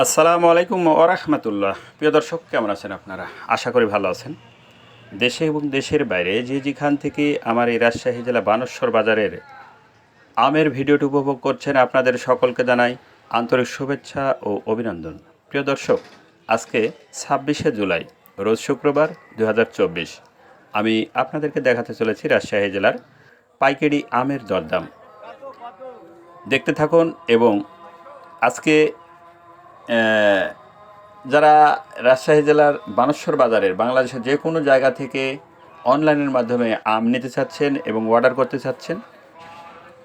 আসসালামু আলাইকুম ওরহমতুল্লাহ প্রিয় দর্শক, কেমন আছেন আপনারা? আশা করি ভালো আছেন। দেশে এবং দেশের বাইরে যে যেখান থেকে আমার এই রাজশাহী জেলা বানেশ্বর বাজারের আমের ভিডিওটি উপভোগ করছেন, আপনাদের সকলকে জানাই আন্তরিক শুভেচ্ছা ও অভিনন্দন। প্রিয় দর্শক, আজকে ছাব্বিশে জুলাই, রোজ শুক্রবার দু হাজার চব্বিশ। আমি আপনাদেরকে দেখাতে চলেছি রাজশাহী জেলার পাইকারি আমের দরদাম। দেখতে থাকুন এবং আজকে যারা রাজশাহী জেলার বানেশ্বর বাজারের বাংলাদেশের যে কোনো জায়গা থেকে অনলাইনের মাধ্যমে আম নিতে চাচ্ছেন এবং অর্ডার করতে চাচ্ছেন,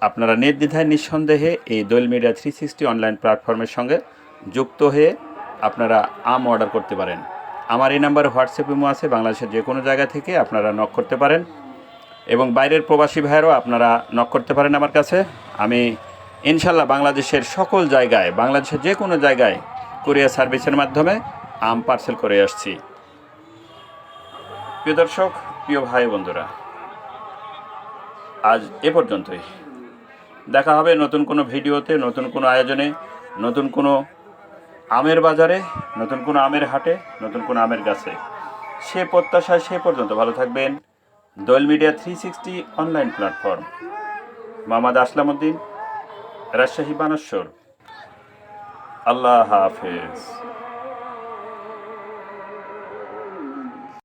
আপনারা নির্দ্বিধায় নিঃসন্দেহে এই Doel media three sixty online প্ল্যাটফর্মের সঙ্গে যুক্ত হয়ে আপনারা আম অর্ডার করতে পারেন। আমার এই নাম্বার হোয়াটসঅ্যাপ ইমো আছে, বাংলাদেশের যে কোনো জায়গা থেকে আপনারা নক করতে পারেন। এবং বাইরের প্রবাসী ভাইয়েরও আপনারা নক করতে পারেন আমার কাছে। আমি ইনশাল্লাহ বাংলাদেশের সকল জায়গায়, বাংলাদেশের যে কোনো জায়গায় কুরিয়ার সার্ভিসের মাধ্যমে আম পার্সেল করে আসছি। প্রিয় দর্শক, প্রিয় ভাই বন্ধুরা, আজ এ পর্যন্তই। দেখা হবে নতুন কোনো ভিডিওতে, নতুন কোনো আয়োজনে, নতুন কোনো আমের বাজারে, নতুন কোনো আমের হাটে, নতুন কোনো আমের গাছে। সে প্রত্যাশায় সে পর্যন্ত ভালো থাকবেন। Doel media three sixty online platform Mohammad Aslam Uddin Rajshahi Baneshwar. আল্লাহ হাফেজ।